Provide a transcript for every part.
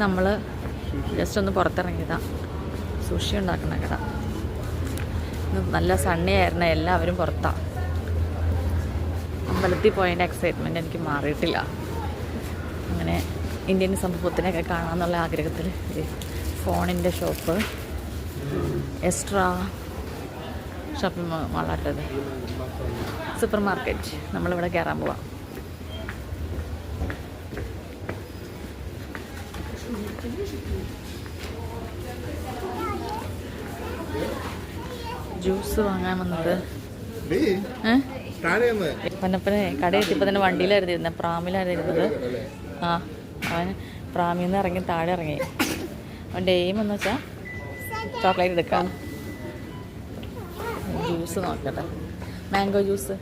നമ്മൾ ജസ്റ്റ് ഒന്ന് പുറത്തിറങ്ങിയതാണ് സുഷി ഉണ്ടാക്കുന്ന കട. നല്ല സണ്ണി ആയിരുന്ന എല്ലാവരും പുറത്താണ് അമ്പലത്തിൽ പോയതിന്റെ എക്സൈറ്റ്മെന്റ് എനിക്ക് മാറിയിട്ടില്ല. അങ്ങനെ ഇന്ത്യൻ സംഭവത്തിനൊക്കെ കാണാമെന്നുള്ള ആഗ്രഹത്തിൽ ഫോണിന്റെ ഷോപ്പ് എക്സ്ട്രാ ഷോപ്പിംഗ് മാളാട്ടത് സൂപ്പർ മാർക്കറ്റ് നമ്മളിവിടെ കയറാൻ പോവാം. ജ്യൂസ് വാങ്ങാൻ വന്നത്. പന്നപ്പനെ കട എത്തിയപ്പോൾ തന്നെ വണ്ടിയിലായിരുന്നു ഇരുന്നത് പ്രാമിലായിരുന്നു ഇരുന്നത്. ആ അവൻ പ്രാമിൽ നിന്ന് ഇറങ്ങി താഴെ ഇറങ്ങി. അവന്റെ എയിം എന്ന് വെച്ചാൽ ചോക്ലേറ്റ് എടുക്കാം. ജ്യൂസ് നോക്കട്ടെ. Mango juice.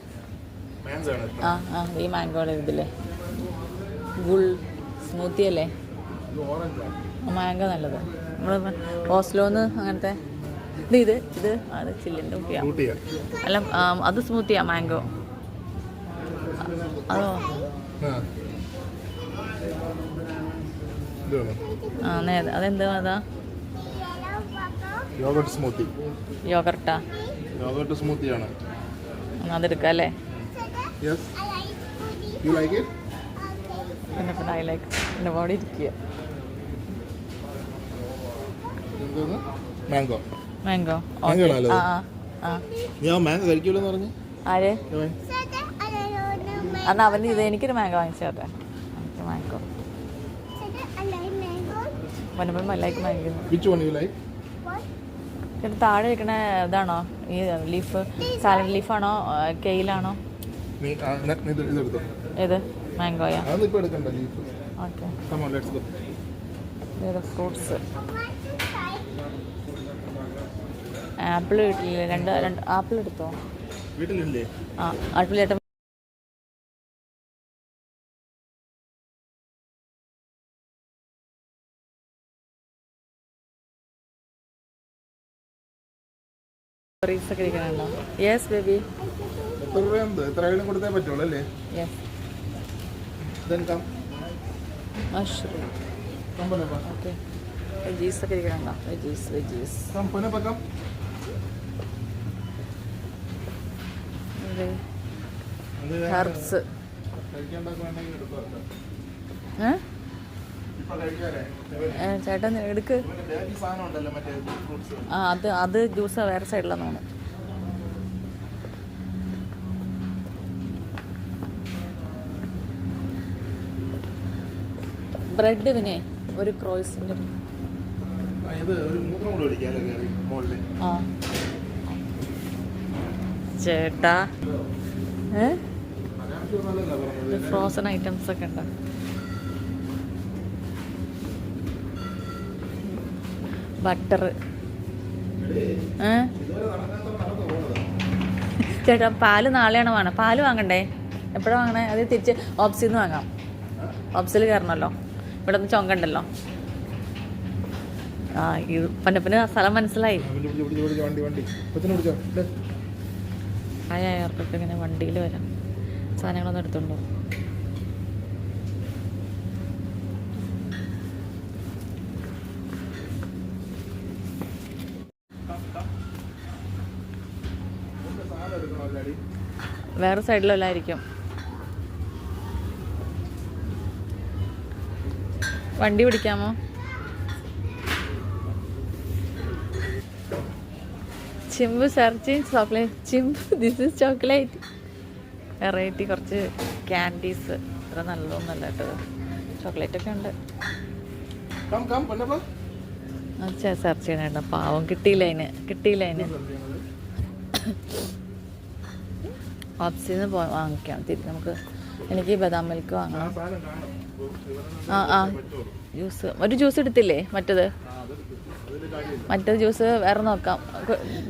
ആ ആ ഈ മാംഗോയുടെ ഇതില്ലേ ഗുൾ സ്മൂത്തി അല്ലേ? മാംഗോ നല്ലത്. നമ്മൾ ഓസ്ലോന്ന് അങ്ങനത്തെ ഇത് ഇത് ഇത് അത് ചില്ലിന്റെ ഉപ്പിയാ അല്ല അത് സ്മൂത്തിയാ മാംഗോ. അതോ? ആ. അതെന്താ അതാ? യോഗർട്ട് സ്മൂത്തി യോഗർട്ടാ യോഗർട്ട് സ്മൂത്തിയാണ് അതെടുക്കാം അല്ലേ? യെസ് യു ലൈക്ക് ഇറ്റ് പിന്നെ ഐ ലൈക്ക് എന്റെ ബോഡി ഇരിക്കുക. മാംഗോ മാംഗോ ഞാൻ മാംഗോ കഴിക്കൂലെന്ന് പറഞ്ഞു. ആര്? അന്ന് അവന് ഇത് എനിക്കൊരു മാംഗോ വാങ്ങിച്ചു തരട്ടെ. എനിക്ക് മാംഗോ വന്നപ്പോൾ ലൈക്ക് മാംഗോ താഴെ ഇരിക്കണ ഇതാണോ? ഈ ലീഫ് സാലഡ് ലീഫാണോ കെയിലാണോ ഏത്? മാംഗോയാ ഓക്കെ ഫ്രൂട്ട്സ് ആപ്പിൾ വീട്ടിലില്ലേ രണ്ട് രണ്ട് ആപ്പിൾ എടുത്തോ? വീട്ടിലില്ലേ? ആ ആപ്പിൾ ചേട്ടൻ ഒക്കെ ഇരിക്കണുണ്ടോ യെസ് ബേബി കൊടുത്തേ പറ്റുള്ളൂ അല്ലേ? മഷ്റൂം ഓക്കെ വെജീസ് ഒക്കെ ഇരിക്കണുണ്ടോ വെജീസ് വെജീസ് ഹെർബ്സ്. ചേട്ടൻ എടുക്ക്. ആ അത് അത് ജ്യൂസ് വേറെ സൈഡിലാണ് തോന്നുന്നു ബ്രെഡ് പിന്നെ ഒരു ക്രോയ്സിന്റെ ആ. ചേട്ടാ. ഫ്രോസൺ ഐറ്റംസ് ഒക്കെ ഉണ്ടോ? ബട്ടർ ചേട്ടാ പാൽ നാളെയാണ് വേണം പാൽ വാങ്ങണ്ടേ? എപ്പോഴാണ് വാങ്ങണേ? അത് തിരിച്ച് ഓപ്സിൽ നിന്ന് വാങ്ങാം. ഓപ്സിൽ കയറണമല്ലോ. ഇവിടെ നിന്ന് ചൊങ്കണ്ടല്ലോ. ആ ഇത് പന്നപ്പിന് സ്ഥലം മനസ്സിലായി. ആയവർക്ക് ഇങ്ങനെ വണ്ടിയിൽ വരാം. സാധനങ്ങളൊന്നും എടുത്തുണ്ടോ വേറെ സൈഡിലല്ലായിരിക്കും. വണ്ടി പിടിക്കാമോ? Chimp searching chocolate chimp. This is chocolate variety കുറച്ച് ക്യാൻഡീസ് അത്ര നല്ലതൊന്നുമല്ല കേട്ടത് ചോക്ലേറ്റ് ഒക്കെ ഉണ്ട്. പന്നപ്പ സെർച്ച് ചെയ്യണേണ്ട പാവം കിട്ടിയില്ല അതിന്. കിട്ടിയില്ല അതിന്. ഓപ്സിൽ നിന്ന് പോ വാങ്ങിക്കാം. തിരി നമുക്ക് എനിക്ക് ബദാം മിൽക്ക് വാങ്ങണം. ആ ആ ജ്യൂസ് ഒരു ജ്യൂസ് എടുത്തില്ലേ? മറ്റത്? മറ്റേത് ജ്യൂസ് വേറെ നോക്കാം.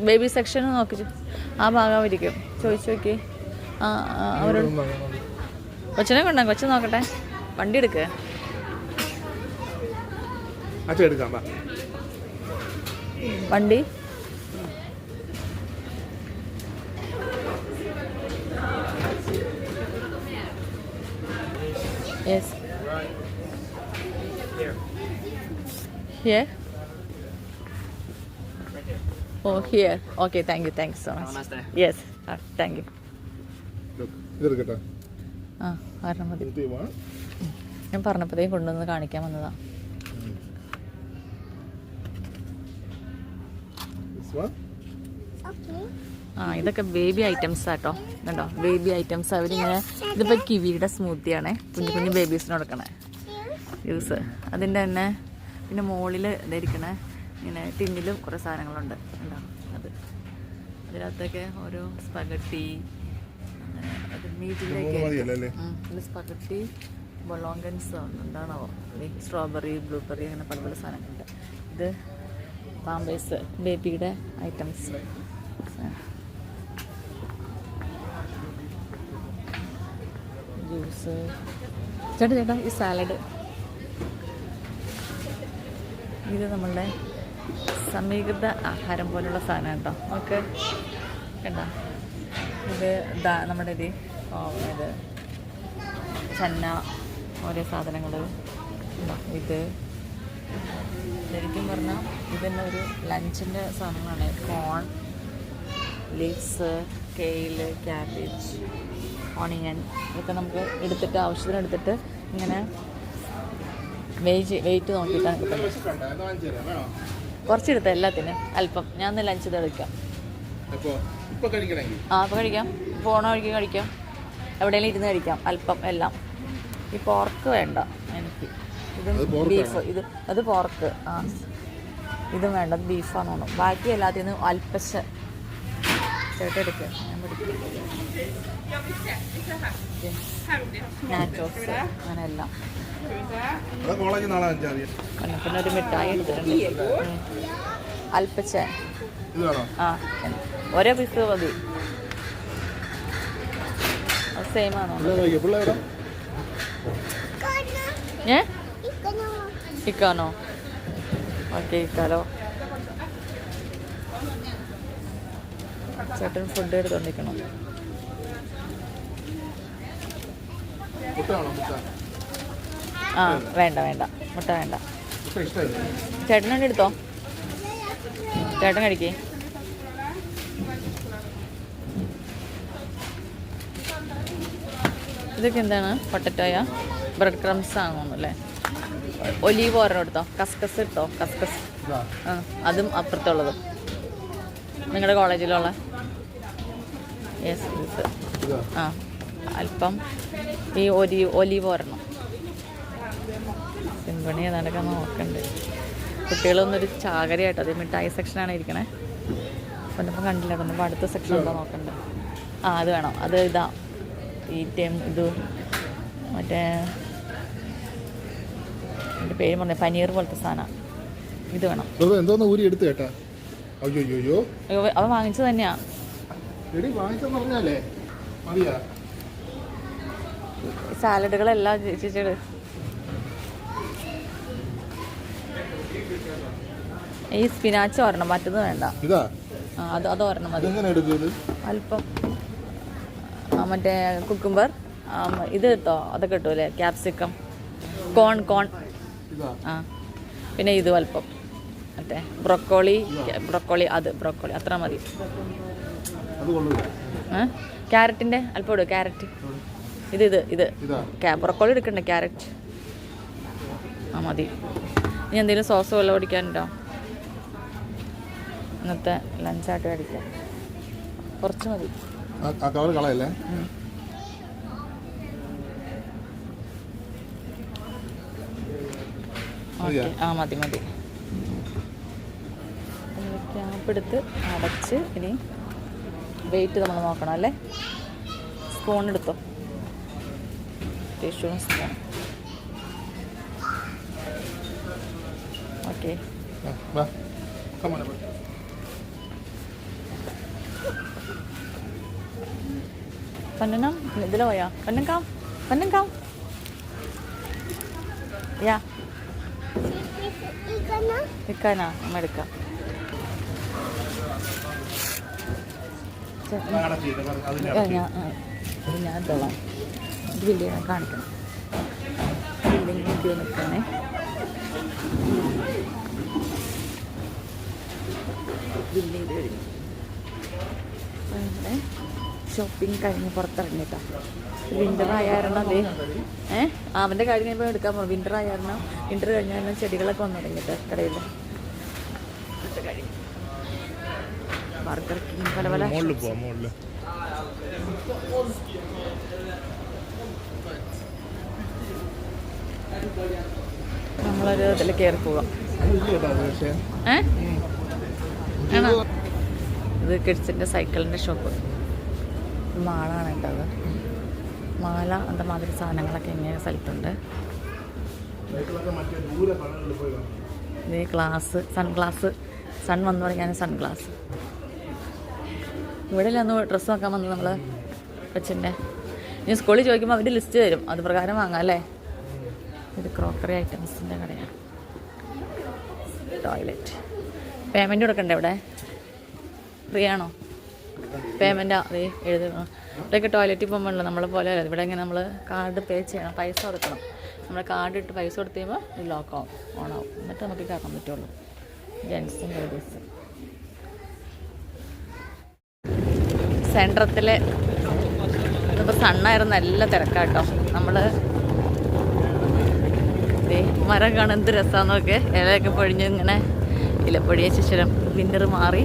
ബേബി സെക്ഷൻ നോക്കി ആ ഭാഗം ഇരിക്കും. ചോദിച്ചു നോക്കി. ആ അവരോട് കൊച്ചിനെ കൊണ്ടാ കൊച്ചു നോക്കട്ടെ. വണ്ടി എടുക്ക്. അച്ഛൻ എടുക്കാം വാ. വണ്ടി. Yes here oh here okay thank you thank you so much yes thank you ആ കാരണം മതി. ഞാൻ പറഞ്ഞപ്പോഴേ കൊണ്ടുവന്ന് കാണിക്കാൻ വന്നതാ. ആ ഇതൊക്കെ ബേബി ഐറ്റംസ് ആട്ടോ. കണ്ടോ? ബേബി ഐറ്റംസ് അവരിങ്ങനെ ഇതിപ്പോൾ കിവിയുടെ സ്മൂത്തിയാണേ. കുഞ്ഞു കുഞ്ഞു ബേബീസിന് കൊടുക്കണേ ജ്യൂസ് അതിന്റെ തന്നെ പിന്നെ മുകളിൽ ഇതായിരിക്കണേ ഇങ്ങനെ ടിന്നിലും കുറേ സാധനങ്ങളുണ്ട്. കണ്ടോ? അത്. അതിനകത്തൊക്കെ ഓരോ സ്പഗട്ടി അങ്ങനെ അത് മീറ്റിലേക്ക് സ്പഗട്ടി ബൊളോങ്കൻസ് ഉണ്ടാണോ സ്ട്രോബെറി ബ്ലൂബെറി അങ്ങനെ പല പല സാധനങ്ങളുണ്ട്. ഇത് പാമ്പേഴ്സ് ബേബിയുടെ ഐറ്റംസ്. ജ്യൂസ്. ചേട്ടാ ചേട്ടാ ഈ സാലഡ്. ഇത് നമ്മളുടെ സമീകൃത ആഹാരം പോലുള്ള സാധനം കേട്ടോ. നമുക്ക് കണ്ടോ? ഇത് ദാ നമ്മുടെ ഇത് ഇത് ചന്ന ഓരോ സാധനങ്ങൾ ഇത് ശരിക്കും പറഞ്ഞാൽ ഇതന്നെ ഒരു ലഞ്ചിന്റെ സാധനങ്ങളാണ്. Corn leaves kale cabbage onion ഇതൊക്കെ നമുക്ക് എടുത്തിട്ട് ആവശ്യത്തിന് എടുത്തിട്ട് ഇങ്ങനെ വെയിറ്റ് വെയിറ്റ് നോക്കിയിട്ടാണ് കിട്ടുന്നത് കുറച്ചെടുത്ത എല്ലാത്തിനും അല്പം. ഞാൻ ഒന്ന് ലഞ്ച് തെളിക്കാം ആ അപ്പോൾ കഴിക്കാം. പോണ വഴിക്ക് കഴിക്കാം. എവിടെയെങ്കിലും ഇരുന്ന് കഴിക്കാം അല്പം എല്ലാം. ഈ പോർക്ക് വേണ്ട എനിക്ക്. ഇത് ബീഫ് ഇത് അത് പോർക്ക് ആ. ഇതും വേണ്ട ബീഫാന്ന് തോന്നുന്നു ബാക്കി എല്ലാത്തിനും അല്പശ ചേട്ടൻ എടുക്കുക ഞാൻ പിടിക്കാം പിന്നെ ഒരു മിഠായി എടുത്തിട്ടുണ്ട് ആ ഓരോ പീസ് മതി സെയിം ആണോ ഏ ഇക്കാനോ ഓക്കെ ഇക്കാലോ ചേട്ടൻ ഫുഡ് എടുത്തോണ്ടിരിക്കണം മുട്ട വേണോ മുട്ട ആ വേണ്ട വേണ്ട. മുട്ട വേണ്ട. ചേട്ടനുണ്ട് എടുത്തോ? ചേട്ടൻ കഴിക്കേ ഇതൊക്കെ എന്താണ്? പൊട്ടറ്റോയ ബ്രെഡ് ക്രംസ് ആണോന്നു അല്ലേ? ഒലീവ് ഓരോ എടുത്തോ? കസ്കസ് എടുത്തോ? കസ്കസ് ആ അതും അപ്പുറത്തുള്ളതും. നിങ്ങളുടെ കോളേജിലുള്ള യെസ് ആ അല്പം ഈ ഒലി ഒലിവ് ഒരെണ്ണം. സിംപണി ഏതാണ്ടൊക്കെ നോക്കണ്ട്. കുട്ടികളൊന്നും ഒരു ചാകരയായിട്ട് അത് മിഠായി സെക്ഷനാണ് ഇരിക്കണേ. അപ്പം ഇപ്പം കണ്ടില്ല അപ്പം അടുത്ത സെക്ഷൻ എന്താ നോക്കണ്ട്. ആ അത് വേണം. അത് ഇതാ ഈ ടൈം ഇത് മറ്റേ എന്റെ പേര് പറഞ്ഞ പനീർ പോലത്തെ സാധനം. ഇത് വേണം. എന്തോന്ന് ഊരി എടുത്ത് കേട്ടാ? അയ്യോ അയ്യോ അവ വാങ്ങിച്ചത് തന്നെയാ. വാങ്ങിച്ചെന്ന് പറഞ്ഞാലേ? മതിയാ. സാലഡുകളെല്ലാം ചേച്ചിയുടെ ഈ സ്പിനാച്ച് ഒരെണ്ണം മറ്റത് വേണ്ട. അത് അത് ഒരെണ്ണം മതി. അല്പം മറ്റേ കുക്കുംബർ ഇത് കിട്ടോ? അതൊക്കെ കിട്ടൂലേ? ക്യാപ്സിക്കം കോൺ കോൺ ആ പിന്നെ ഇത് അല്പം. മറ്റേ ബ്രൊക്കോളി ബ്രൊക്കോളി അത് ബ്രൊക്കോളി അത്ര മതി. ക്യാരറ്റിന്റെ അല്പം ഇടും ക്യാരറ്റ്. ഇത് ഇത് ഇത്. ഇതാ. എടുക്കണ്ട ബ്രൊക്കോളി എടുക്കണ്ടേ ക്യാരറ്റ് ആ മതി. ഇനി എന്തെങ്കിലും സോസ് വല്ലതും ഓടിക്കാനുണ്ടോ ഇന്നത്തെ ലഞ്ചായിട്ട് മേടിക്കാം കുറച്ച് മതി. കവർ കളയല്ലേ. ആ മതി മതി. ക്യാപ്പ് എടുത്ത് അടച്ച് ഇനി വെയിറ്റ് നമ്മൾ നോക്കണം അല്ലേ? സ്പൂൺ എടുത്തോ? ടിഷ്യൂ സ്പൂൺ ഓക്കെ ആ, വാ കമ്മന പന്നനം ഇതിൽ പോയാ പന്നം കാം പന്നം കാം യാ നിൽക്കാനാ അമ്മ എടുക്കാം ചെ- അതിന്റെ ആ, ഞാൻ ആ, ഇത് ഞാൻ എടുത്തോളാം ഇത് വലിയ കാണിക്കണം. ബില്ലിങ് ക്യൂ നിൽക്കണേ ബിൽഡിംഗ് കഴിഞ്ഞു നമ്മുടെ ഷോപ്പിംഗ് കഴിഞ്ഞ് പുറത്തിറങ്ങിട്ടാ വിന്റർ ആയാരണം അതേ. ഏ? അവന്റെ കാര്യം കഴിയുമ്പോൾ എടുക്കാൻ പോകും വിന്റർ ആയാരണം. വിന്റർ കഴിഞ്ഞാൽ ചെടികളൊക്കെ വന്നു തുടങ്ങിയിട്ട് കടയിൽ ബർഗർ കിങ് പല പല നമ്മളൊരു ഇതിൽ കയറി പോവാം. ഏ? ഇത് കിഡ്സിന്റെ സൈക്കിളിന്റെ ഷോപ്പ്. മാളാണ് ഉണ്ടത് മാല എന്താ മാതിരി സാധനങ്ങളൊക്കെ ഇങ്ങനെ സ്ഥലത്തുണ്ട്. Glass sunglass. സൺ വന്നു പറഞ്ഞാൽ സൺഗ്ലാസ്. ഇവിടെ അന്ന് ഡ്രസ്സ് നോക്കാൻ വന്നത് നമ്മൾ കൊച്ചിന്റെ ഇനി സ്കൂളിൽ ചോദിക്കുമ്പോൾ അവർ ലിസ്റ്റ് തരും. അത് പ്രകാരം വാങ്ങാം അല്ലേ? ഇത് ക്രോക്കറി ഐറ്റംസിന്റെ കടയാണ്. ടോയ്ലറ്റ് പേയ്മെന്റ് കൊടുക്കണ്ടേ ഇവിടെ? ഫ്രീ ആണോ? പേയ്മെന്റ് അതേ എഴുതണം ഇവിടെയൊക്കെ ടോയ്ലറ്റിൽ പോകുമ്പോഴല്ലോ നമ്മളെ പോലെ അല്ല ഇവിടെ ഇങ്ങനെ നമ്മൾ കാർഡ് പേ ചെയ്യണം പൈസ കൊടുക്കണം. നമ്മൾ കാർഡ് ഇട്ട് പൈസ കൊടുത്ത് കഴിയുമ്പോൾ ഇത് ലോക്ക് ആവും ഓണാവും എന്നിട്ട് നമുക്ക് കയറാൻ പറ്റുള്ളൂ. ജെൻസും ലേഡീസും സെൻട്രത്തിലെ ഇതിപ്പോൾ സണ്ണായിരുന്നു നല്ല തിരക്കാട്ടോ. നമ്മൾ മരം കാണാൻ എന്ത് രസമാണെന്നൊക്കെ ഇലയൊക്കെ പൊഴിഞ്ഞ് ഇങ്ങനെ ഇലപ്പൊടിയ ശിശിരം വിന്റർ മാറി.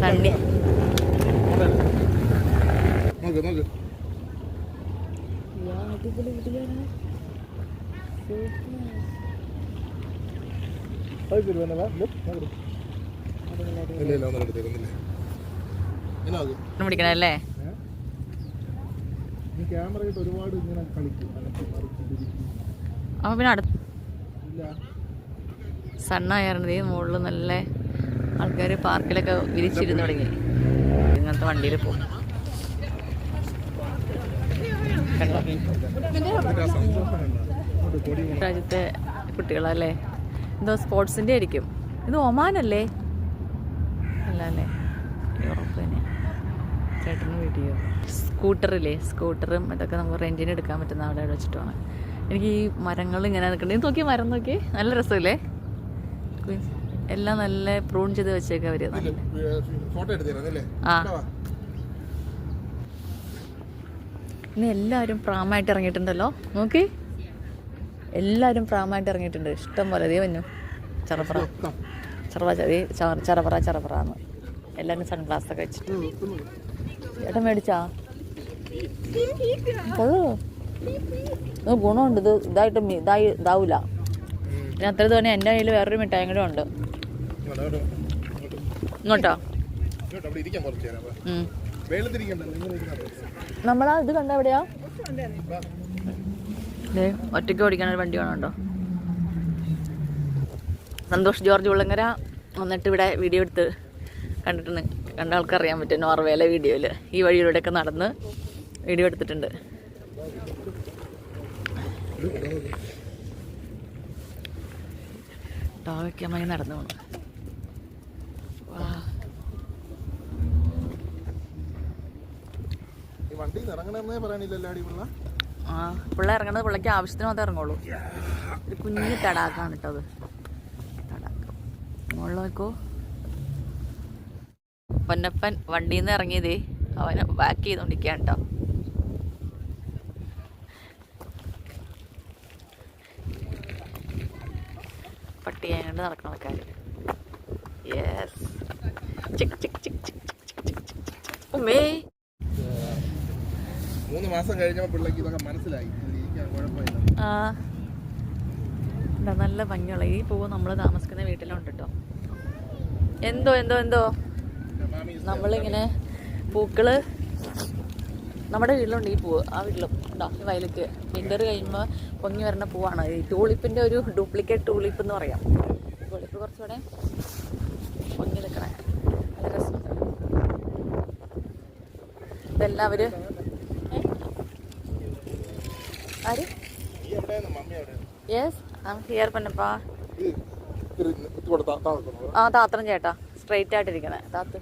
സണ്ണി. നോക്ക് നോക്ക് അത് ശരി വേണ്ട നോക്ക് ഇല്ല ഇല്ല ഒന്നും എടുത്തേക്കുന്നില്ല എന്നാ അത് പിടിക്കണല്ലേ ഈ ക്യാമറ ഒരുപാട് ഇങ്ങനെ കളിക്കും അപ്പോൾ പിന്നെ അടുത്ത ഇല്ല. സണ്ണായിരുന്നു ഈ മുകളിൽ നല്ല ആൾക്കാർ പാർക്കിലൊക്കെ വിരിച്ചിരുന്ന് തുടങ്ങി. ഇങ്ങനത്തെ വണ്ടിയിൽ പോകും. രാജ്യത്തെ കുട്ടികളല്ലേ? എന്തോ സ്പോർട്സിന്റെ ആയിരിക്കും. ഇത് ഒമാനല്ലേ? അല്ല അല്ലേ? യൂറോപ്പ് തന്നെയാണ് ചേട്ടന് വീഡിയോ സ്കൂട്ടറില്ലേ? സ്കൂട്ടറും ഇതൊക്കെ നമുക്ക് റെന്റിന് എടുക്കാൻ പറ്റുന്ന അവിടെ അവിടെ വെച്ചിട്ടാണ്. എനിക്ക് ഈ മരങ്ങൾ ഇങ്ങനെ നിൽക്കണ്ടേ. ഇത് നോക്കി മരം നോക്കി നല്ല രസമില്ലേ? എല്ലാം നല്ല പ്രൂൺ ചെയ്ത് വെച്ചേക്ക അവർ. ആ. ഇന്ന് എല്ലാവരും പ്രാമായിട്ട് ഇറങ്ങിയിട്ടുണ്ടല്ലോ. നോക്കി. എല്ലാവരും പ്രാമായിട്ട് ഇറങ്ങിയിട്ടുണ്ട്. ഇഷ്ടം പോലെ. അതേ വന്നു. ചെറപ്പറ ചെറവ ചതി. ചെറപ്പറ ചെറപ്പറാന്ന് എല്ലാവരും സൺഗ്ലാസ് ഒക്കെ വെച്ചിട്ട്. ചേട്ടൻ മേടിച്ചാ? ഗുണമുണ്ട്. ഇത് ഇതായിട്ട് ഇതായി ഇതാവൂല. പിന്നെ അത്ര തന്നെ എന്റെ കയ്യിൽ വേറൊരു മിഠായി കൂടെ ഉണ്ട്. ഇങ്ങോട്ടോ? നമ്മളാ ഇത് കണ്ട എവിടെയാ? ഒറ്റയ്ക്ക് ഓടിക്കാൻ വണ്ടി വേണമുണ്ടോ സന്തോഷ് ജോർജ് ഉള്ളങ്ങര വന്നിട്ട് ഇവിടെ വീഡിയോ എടുത്ത് കണ്ടിട്ടുണ്ട്. കണ്ട ആൾക്കറിയാൻ പറ്റും നോർവേയിലെ വീഡിയോയിൽ ഈ വഴിയിലൂടെയൊക്കെ നടന്ന് വീഡിയോ എടുത്തിട്ടുണ്ട്. ഡോഗൊക്കെ അമ്മായി നടന്നു പോണു. ആ പിള്ള ഇറങ്ങണത് പിള്ളക്ക് ആവശ്യത്തിന് മാത്രമേ ഇറങ്ങുള്ളൂ. ഒരു കുഞ്ഞു തടാക്കാണ് കേട്ടോ അത്. തടാക്കം മുകളിൽ നോക്കൂ. പൊന്നപ്പൻ വണ്ടിയിൽ നിന്ന് ഇറങ്ങിയതേ അവനെ ബാക്ക് ചെയ്തോണ്ടിരിക്കാൻ കേട്ടോ പട്ടിയെ കണ്ട് നടക്കണ ആൾക്കാർ യെസ് ചിക് ചിക് ചിക് ചിക് ചിക് ചിക് ചിക് ചിക് ഉമ്മേ മൂന്ന് മാസം കഴിഞ്ഞപ്പോൾ പിള്ളേക്ക് ഇതൊക്കെ മനസ്സിലായി ആ നല്ല ഭംഗിയുള്ള ഈ പൂവ് നമ്മൾ താമസിക്കുന്ന വീട്ടിലുണ്ട് കേട്ടോ എന്തോ എന്തോ എന്തോ നമ്മളിങ്ങനെ പൂക്കൾ നമ്മുടെ വീട്ടിലുണ്ട് ഈ പൂവ്. ആ വീട്ടിലും. ഉണ്ടോ ഈ വയലറ്റ് വിന്റർ കഴിയുമ്പോൾ പൊങ്ങി വരുന്ന പൂവാണ്. ഈ ടൂളിപ്പിന്റെ ഒരു ഡ്യൂപ്ലിക്കേറ്റ് ടൂളിപ്പ് എന്ന് പറയാം. ടൂളിപ്പ് കുറച്ചുകൂടെ പൊങ്ങി നിൽക്കണേ നല്ല രസമുണ്ട്. ഇതെല്ലാം അവർ ആര്? യെസ് ഹിയർ പന്നപ്പാ? ആ താത്രം ചേട്ടാ. സ്ട്രെയിറ്റ് ആയിട്ടിരിക്കണേ. താത്ത്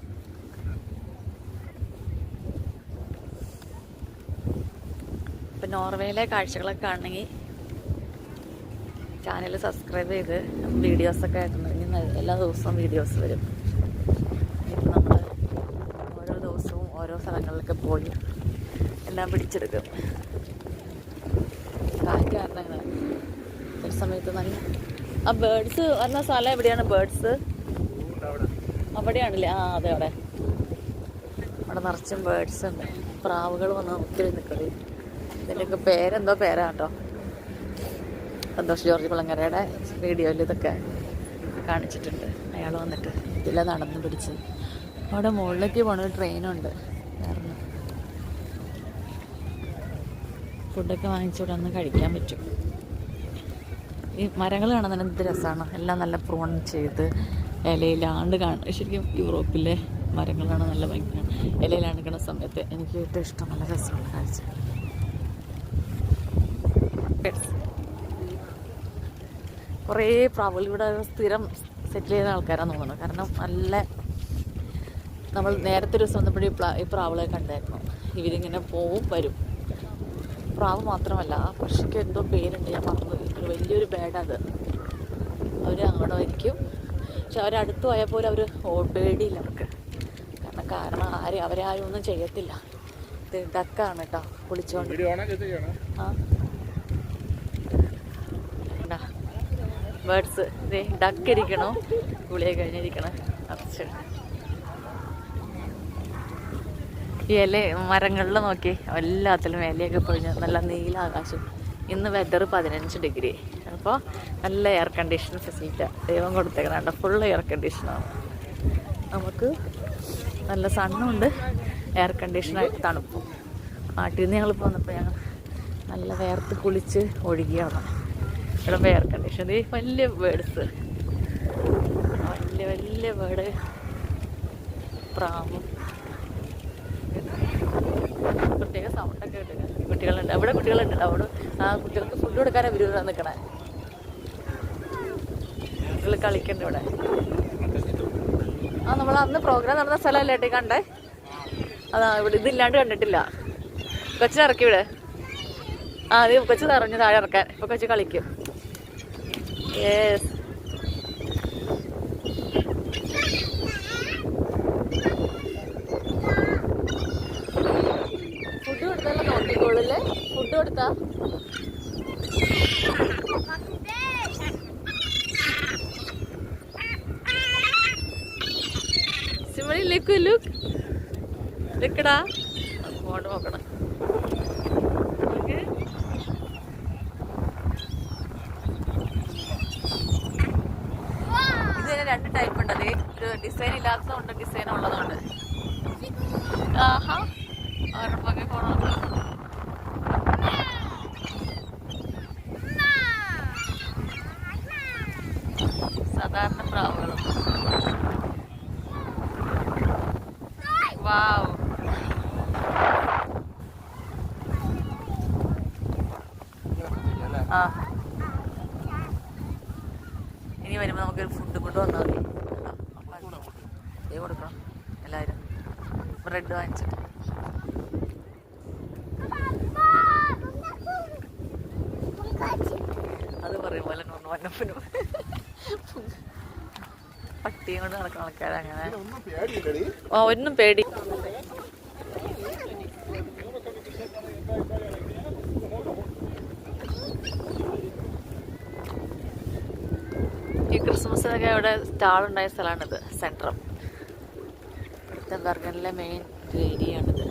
ഇപ്പൊ നോർവേയിലെ കാഴ്ചകളൊക്കെ കാണണമെങ്കിൽ ചാനൽ സബ്സ്ക്രൈബ് ചെയ്ത് വീഡിയോസൊക്കെ ആയിരുന്നു എല്ലാ ദിവസവും വീഡിയോസ് വരും. ഇപ്പം നമ്മൾ ഓരോ ദിവസവും ഓരോ സ്ഥലങ്ങളിലൊക്കെ പോയി എല്ലാം പിടിച്ചെടുക്കും. കാറ്റ് കാരണം ഇങ്ങനെ. ഒരു സമയത്ത് നല്ല ആ ബേഡ്സ് പറഞ്ഞ സ്ഥലം എവിടെയാണ് ബേഡ്സ് അവിടെയാണല്ലേ? ആ അതെ അവിടെ. അവിടെ നിറച്ചും ബേഡ്സ് ഉണ്ട്. പ്രാവുകൾ വന്ന് ഒത്തിരി നിൽക്കുന്നത് ഇതിന്റെയൊക്കെ പേരെന്തോ പേരാ കേട്ടോ സന്തോഷ് ജോർജ് കുളങ്ങരയുടെ വീഡിയോയിൽ ഇതൊക്കെ കാണിച്ചിട്ടുണ്ട്. അയാൾ വന്നിട്ട് ഇതിലെ നടന്നു പിടിച്ച് അവിടെ മുകളിലേക്ക് പോണ ട്രെയിനുണ്ട്. വേറെ ഫുഡൊക്കെ വാങ്ങിച്ചിവിടെ ഒന്ന് കഴിക്കാൻ പറ്റും. ഈ മരങ്ങൾ കാണാൻ തന്നെ എന്ത് രസമാണ് എല്ലാം നല്ല പ്രൂൺ ചെയ്ത് ഇലയിലാണ്ട് കാണും ശരിക്കും യൂറോപ്പിലെ മരങ്ങളാണ് നല്ല ഭംഗിയാണ്. ഇലയിലാണ്ട് കാണുന്ന സമയത്ത് എനിക്ക് ഏറ്റവും ഇഷ്ടം നല്ല രസമുള്ള കാഴ്ച. കുറേ പ്രാവുകൾ ഇവിടെ സ്ഥിരം സെറ്റിൽ ചെയ്യുന്ന ആൾക്കാരാണെന്ന് തോന്നുന്നു. കാരണം നല്ല നമ്മൾ നേരത്തെ ഒരു ദിവസം വന്നപ്പോഴേ ഈ പ്രാവുകളെ കണ്ടായിരുന്നു. ഇവരിങ്ങനെ പോവും വരും. പ്രാവ് മാത്രമല്ല ആ പക്ഷിക്ക് എന്തോ പേരുണ്ട്. ഞാൻ മറന്നുപോയി ഒരു വലിയൊരു ബേഡത് അവർ അവിടെ വരിക്കും. പക്ഷെ അവരടുത്ത് പോയാൽ പോലും അവർ പേടിയില്ല അവർക്ക് കാരണം കാരണം ആരും അവരെ ആരും ഒന്നും ചെയ്യത്തില്ല. ഇത് ഡക്കാണ് കേട്ടോ കുളിച്ചോണ്ട്. ആ. ബേഡ്സ് ഡക്ക് ഇരിക്കണോ കുളിയെ കഴിഞ്ഞിരിക്കണേ. അച്ഛൻ ഈ ഇല മരങ്ങളിൽ നോക്കി എല്ലാത്തിലും ഇലയൊക്കെ പൊഴിഞ്ഞ് നല്ല നീല ആകാശം. ഇന്ന് വെതർ പതിനഞ്ച് ഡിഗ്രി അപ്പോൾ നല്ല എയർ കണ്ടീഷൻ ഫെസിലിറ്റി ദൈവം കൊടുത്തേക്കുന്നുണ്ട് ഫുൾ എയർ കണ്ടീഷനാണ് നമുക്ക് നല്ല സണ്ണുണ്ട്. എയർ കണ്ടീഷനായിട്ട് തണുപ്പും. നാട്ടിൽ നിന്ന് ഞങ്ങൾ പോന്നപ്പോൾ ഞങ്ങൾ നല്ല വേർത്ത് കുളിച്ച് ഒഴുകിയാണ് ഇവിടെ എയർ കണ്ടീഷൻ ഈ വലിയ ബേഡ്സ് വലിയ വലിയ ബേഡ് പ്രാവും. പ്രത്യേക സൗണ്ടൊക്കെ കിട്ടുക കുട്ടികളുണ്ട്. അവിടെ കുട്ടികളുണ്ട്. അവിടെ ആ കുട്ടികൾക്ക് ഫുഡ് കൊടുക്കാനാണ് ഇവർ നിൽക്കണേ കുട്ടികൾ കളിക്കണ്ട ഇവിടെ. ആ നമ്മൾ അന്ന് പ്രോഗ്രാം നടന്ന സ്ഥലമല്ലേ കണ്ടേ? അതാ ഇവിടെ ഇതില്ലാണ്ട് കണ്ടിട്ടില്ല. കൊച്ചിനെ ഇവിടെ ആ അത് കൊച്ചു നിറഞ്ഞു താഴെ ഇറക്കാൻ. ഇപ്പൊ കൊച്ചു കളിക്കും. യെസ് ഫുഡ് കൊടുത്താലും നോക്കിക്കോളല്ലേ? ഫുഡ് കൊടുത്താ? സിമണി ലുക്ക് ലുക്ക് ലുക്കടാ അങ്ങോട്ട് നോക്കണം Okay. ഇത് തന്നെ രണ്ട് ടൈപ്പ് ഉണ്ട് അതേ ഒരു ഡിസൈൻ ഇല്ലാത്തതുണ്ട് ഡിസൈൻ ഉള്ളതുകൊണ്ട്. ആഹാ പോണോ? സാധാരണ പ്രാവുകളും വാവ്. ആ. ഇനി വരുമ്പോൾ നമുക്കൊരു ഫുഡ് കൊണ്ട് വന്നാൽ മതി. ഇത് കൊടുക്കണം. എല്ലാവരും ബ്രെഡ് വാങ്ങിച്ചിട്ട്. അത് പറയും പോലെ വന്നപ്പനും പട്ടിയും കൊണ്ട് നടക്കുന്ന പേടിയില്ലടി ആ ഒന്നും പേടി. ഈ ക്രിസ്മസിനൊക്കെ അവിടെ സ്റ്റാൾ ഉണ്ടായ സ്ഥലമാണിത് സെൻട്രം. ബർഗനിലെ മെയിൻ ഏരിയ ആണിത്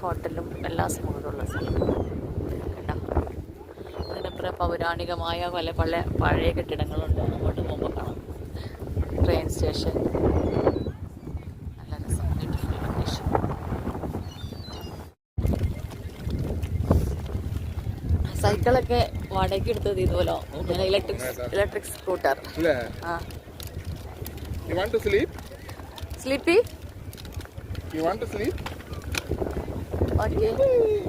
ഹോട്ടലും എല്ലാ സംഭവങ്ങളും ഉള്ള സ്ഥലം കണ്ടോ അതിനപ്പുറം പൗരാണികമായ പല പല പഴയ കെട്ടിടങ്ങളുണ്ട്. അങ്ങോട്ട് പോകുമ്പോൾ കാണാം. ട്രെയിൻ സ്റ്റേഷൻ നല്ല രസം. ബ്യൂട്ടിഫുൾ കണ്ടീഷൻ സൈക്കിളൊക്കെ വാടകയ്ക്ക് എടുത്തത് ഇതുപോലെ. ഇങ്ങനെ ഇലക്ട്രിക് ഇലക്ട്രിക് സ്കൂട്ടർ ആ. Sleepy you want to sleep? Okay.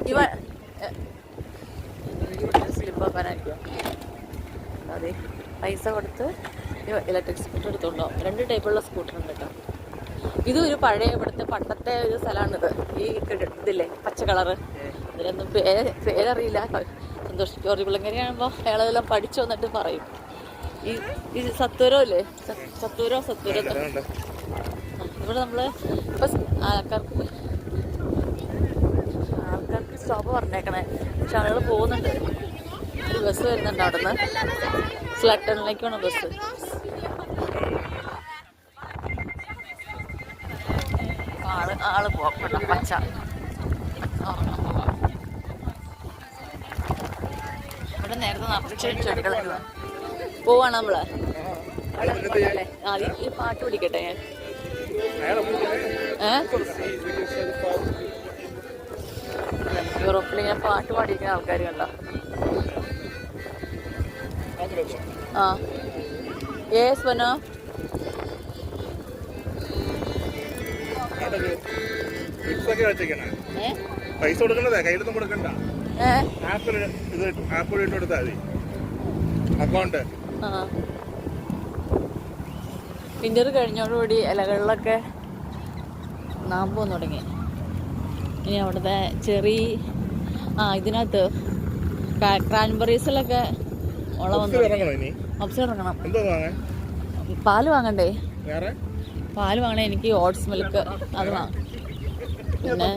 You want? അതെ. പൈസ കൊടുത്ത് ഇലക്ട്രിക് സ്കൂട്ടർ എടുത്തോണ്ടോ? രണ്ട് ടൈപ്പുള്ള സ്കൂട്ടർ ഉണ്ട് കേട്ടോ ഇത് ഒരു പഴയ ഇവിടുത്തെ പണ്ടത്തെ ഒരു സ്ഥലമാണിത്. ഈ ഇതില്ലേ പച്ച കളറ്. അതിനൊന്നും പേര് പേരറിയില്ല. സന്തോഷ് ജോർജ് പിള്ളങ്കരി ആകുമ്പോൾ അയാളെല്ലാം പഠിച്ചു വന്നിട്ട് പറയും. ഈ ഈ സത്വരോ ഇല്ലേ സത്വരോ സത്വരോ? ഇവിടെ നമ്മൾ ഇപ്പം ആൾക്കാർക്ക് ആൾക്കാർക്ക് സ്റ്റോപ്പ് പറഞ്ഞേക്കണേ. പക്ഷെ ആളുകൾ പോകുന്നുണ്ട്. ഒരു ബസ് വരുന്നുണ്ട് അവിടെ നിന്ന് സ്ലട്ടണിലേക്കാണ് ബസ് ആൾ ആൾ പോക്കണ്ട പച്ച. ഇവിടെ നേരത്തെ നിറച്ച് ചെടികളായിരുന്നു പോവാണ് നമ്മൾ? ഈ പാട്ട് പിടിക്കട്ടെ? ഞാൻ? യൂറോപ്പിൽ ഇങ്ങനെ പാട്ട് പാടിയിരിക്കുന്ന ആൾക്കാർ കണ്ടോ? ആ. യേസ് ബനോ ഒക്കെ വെച്ചേക്കണേ ഏ? പൈസ കൊടുക്കണ്ടതാ? കയ്യിലൊന്നും കൊടുക്കണ്ട. ആപ്പിൾ ഇത് ആപ്പിൾ ഇട്ട് കൊടുത്താൽ മതി. അക്കൗണ്ട്. ആ വിന്റർ കഴിഞ്ഞോടുകൂടി ഇലകളിലൊക്കെ നാമ്പ് വന്നു തുടങ്ങി. ഇനി അവിടുത്തെ ചെറി ആ ഇതിനകത്ത് ക്രാൻബറീസിലൊക്കെ ഉള വന്നു. ഒബ്സർ ഇറങ്ങണം പാൽ വാങ്ങണ്ടേ? പാൽ വാങ്ങണേ എനിക്ക് ഓട്സ് മിൽക്ക് അത് വാങ്ങും പിന്നെ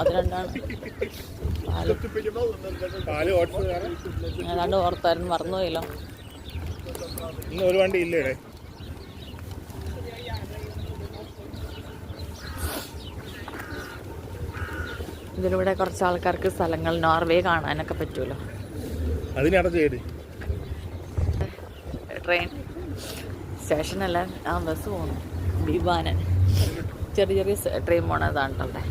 അത് രണ്ടാണ്. ഏതാണ്ട് ഓർത്തായിരുന്നു മറന്നുപോയല്ലോ. ഇന്ന് ഒരു വണ്ടി ഇല്ലേ ഇതിലൂടെ കുറച്ച് ആൾക്കാർക്ക് സ്ഥലങ്ങൾ നോർവേ കാണാനൊക്കെ പറ്റുമല്ലോ. ട്രെയിൻ സ്റ്റേഷനല്ല ആ ബസ് പോകുന്നു ബിബാനൻ. ചെറിയ ചെറിയ ട്രെയിൻ പോണതാണ് കേട്ടോ